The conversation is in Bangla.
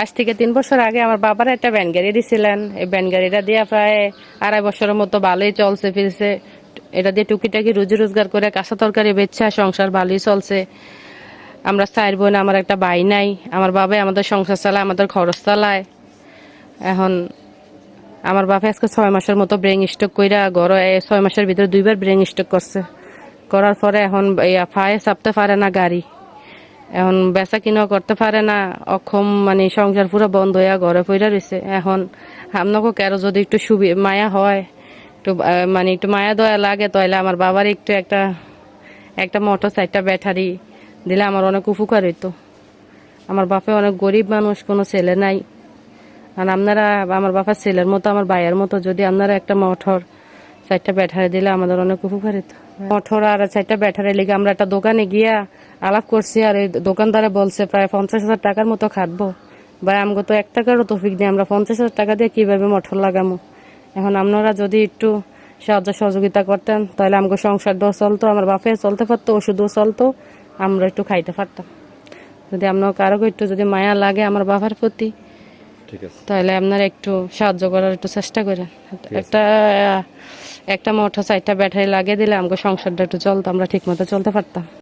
আজ থেকে তিন বছর আগে আমার বাবার একটা ভ্যান গাড়ি দিছিলেন। এই ভ্যান গাড়িটা দিয়ে প্রায় আড়াই বছরের মতো ভালোই চলছে, ফিরছে। এটা দিয়ে টুকিটাকি রুজি রোজগার করে কাঁচা তরকারি বেচছে সংসার ভালোই চলছে। আমরা চার বোন, আমার একটা ভাই নাই। আমার বাবাই আমাদের সংসার চালায়, আমাদের খরচ চালায়। এখন আমার বাবা আজকে ছয় মাসের মতো ব্রেন স্ট্রোক কইরা গড় ছয় মাসের ভিতরে দুইবার ব্রেন স্ট্রোক করছে। করার পরে এখন ফায়ে চাপতে পারে না গাড়ি। এখন বেচা কিনা করতে পারে না, অক্ষম মানে সংসার পুরো বন্ধ হইয়া ঘরে পইরা রয়েছে এখন আপনাকে কারও যদি একটু সুবি, মায়া হয়, একটু মানে একটু মায়া দয়া লাগে তাহলে আমার বাবার একটু একটা একটা মোটর সাইডটা ব্যাটারি দিলে আমার অনেক উপকার হইতো। আমার বাপে অনেক গরিব মানুষ, কোনো ছেলে নাই। আর আপনারা, আমার বাবার ছেলের মতো, আমার ভাইয়ের মতো, যদি আপনারা একটা মোটর চারটা ব্যাটারি দিলে আমাদের অনেক উপকার হতো মোটর আর চারটা ব্যাটারি লিগে আমরা একটা দোকানে গিয়া আলাপ করছি আর এই দোকানদারে বলছে, প্রায় পঞ্চাশ হাজার টাকার মতো খাটবো। ভাই আমাকে তো এক টাকারও তফিক দিয়ে আমরা পঞ্চাশ হাজার টাকা দিয়ে কীভাবে মঠর লাগামো? এখন আপনারা যদি একটু সাহায্য সহযোগিতা করতেন, তাহলে আমাকে সংসারটাও চলতো, আমার বাপে চলতে পারতো, ওষুধও চলতো, আমরা একটু খাইতে পারতাম। যদি আপনার কারও একটু যদি মায়া লাগে আমার বাবার প্রতি তাহলে আপনার একটু সাহায্য করার একটু চেষ্টা করেন। একটা একটা মোটর চারটা ব্যাটারি লাগিয়ে দিলে আমাকে সংসারটা একটু চলতো আমরা ঠিক মতো চলতে পারতাম।